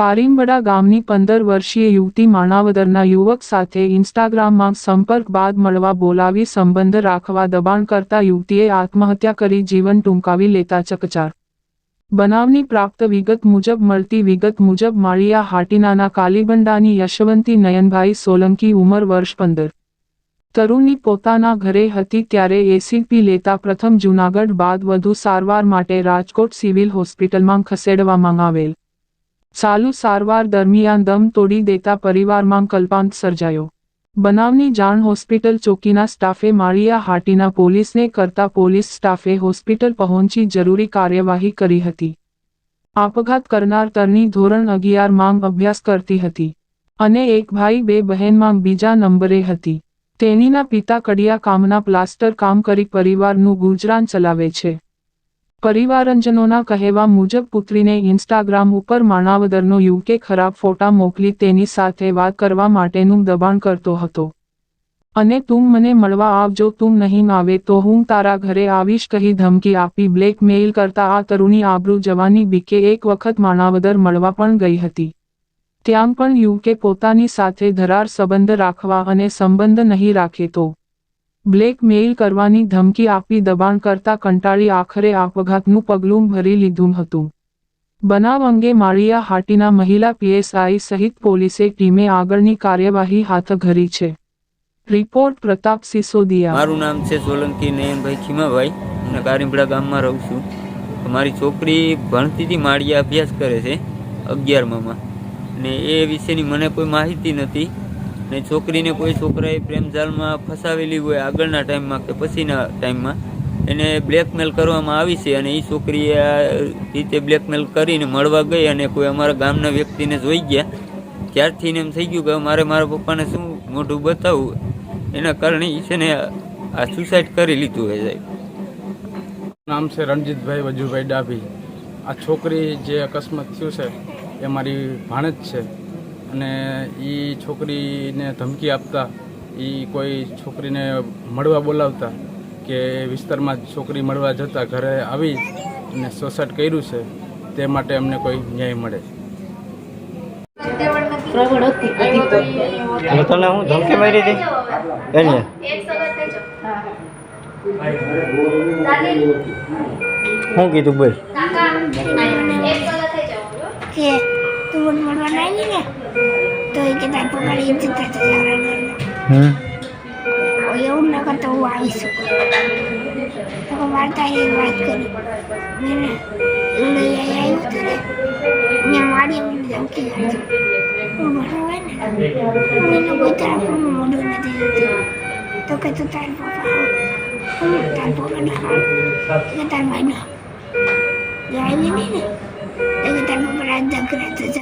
કારીમબડા ગામની પંદર વર્ષીય યુવતી માણાવદરના યુવક સાથે ઇન્સ્ટાગ્રામમાં સંપર્ક બાદ મળવા બોલાવી સંબંધ રાખવા દબાણ કરતા યુવતીએ આત્મહત્યા કરી જીવન ટૂંકાવી લેતા ચકચાર. બનાવની પ્રાપ્ત વિગત મુજબ મળતી વિગત મુજબ માળિયા હાટીનાના કાલીબંડાની યશવંતી નયનભાઈ સોલંકી ઉંમર વર્ષ પંદર. તરુણી પોતાના ઘરે હતી ત્યારે એસીપી લેતા પ્રથમ જૂનાગઢ બાદ વધુ સારવાર માટે રાજકોટ સિવિલ હોસ્પિટલમાં ખસેડવામાં આવેલ. ચાલુ સારવાર દરમિયાન દમ તોડી દેતા પરિવારમાં કલ્પાંત સર્જાયો. બનાવની જાણ હોસ્પિટલ ચોકીના સ્ટાફે માળિયા હાટીના પોલીસને કરતા પોલીસ સ્ટાફે હોસ્પિટલ પહોંચી જરૂરી કાર્યવાહી કરી હતી. આપઘાત કરનાર તરની ધોરણ અગિયાર માંગ અભ્યાસ કરતી હતી અને એક ભાઈ, બે બહેનમાં બીજા નંબરે હતી. તેણીના પિતા કડિયા કામના પ્લાસ્ટર કામ કરી પરિવારનું ગુજરાન ચલાવે છે. પરિવારજનોના કહેવા મુજબ પુત્રીને ઇન્સ્ટાગ્રામ ઉપર માણાવદરનો યુકે ખરાબ ફોટા મોકલી તેની સાથે વાત કરવા માટેનું દબાણ કરતો હતો. અને તું મને મળવા આવજો, તું નહીં આવે તો હું તારા ઘરે આવીશ, કહી ધમકી આપી બ્લેકમેઇલ કરતા આ તરુણી આબરૂ જવાની બીકે એક વખત માણાવદર મળવા પણ ગઈ હતી. ત્યાં પણ યુકે પોતાની સાથે ધરાર સંબંધ રાખવા અને સંબંધ નહીં રાખે તો બ્લેકમેઇલ કરવાની ધમકી આપી દબાણ કરતા કંટાળી આખરે આપઘાતનું પગલું ભરી લીધું હતું. બનાવ અંગે માળિયા હાટીના મહિલા પીએસઆઈ સહિત પોલીસે ટીમે આગળની કાર્યવાહી હાથ ધરી છે. રિપોર્ટ પ્રતાપ સિસોદિયા. મારું નામ છે સોલંકી નયનભાઈ ખીમાભાઈ. અને કારીમડા ગામમાં રહું છું. મારી છોકરી ભણતીથી માળિયા અભ્યાસ કરે છે અગિયારમાં ને એ વિશેની મને કોઈ માહિતી નથી. ને છોકરીને કોઈ છોકરાએ પ્રેમજાલમાં ફસાવેલી હોય આગળના ટાઈમમાં કે પછીના ટાઈમમાં, એને બ્લેકમેલ કરવામાં આવી છે અને એ છોકરીએ આ રીતે બ્લેકમેલ કરીને મળવા ગઈ અને કોઈ અમારા ગામના વ્યક્તિને જોઈ ગયા. ત્યારથી એમ થઈ ગયું કે મારે મારા પપ્પાને શું મોઢું બતાવવું? એના કારણે એ છે ને આ સુસાઇડ કરી લીધું હોય સાહેબ. નામ છે રણજીતભાઈ વજુભાઈ ડાભી. આ છોકરી જે અકસ્માત થયું છે, એ મારી ભાણેજ છે. અને એ છોકરીને ધમકી આપતા એ કોઈ છોકરીને મળવા બોલાવતા કે વિસ્તારમાં છોકરી મળવા જતા ઘરે આવી અને સોસાઇટ કર્યું છે તે માટે અમને કોઈ ન્યાય મળે. તને હું. ધમકી મારી હતી? એને. શું કીધું બોલ. કે તું મને મળવા ના આવી ને તો એ કે તાર પપ્પાને એમ જતા ઘરમાં હમ? એવું ન કરતો હું આવી શકું. વાર્તા એ વાત કરી. મેં એવું આવ્યું હતું ને મેં મારી મને ધમકી આપતો હું ભણવા ને હું એને કોઈ તરફ મોઢું નથી જોતું તો કે તું તાર પપ્પા હું. તાર પપ્પા હા. કે તાર ભાઈ ના આવી નહીં ને તો કે તાર પપ્પા રાત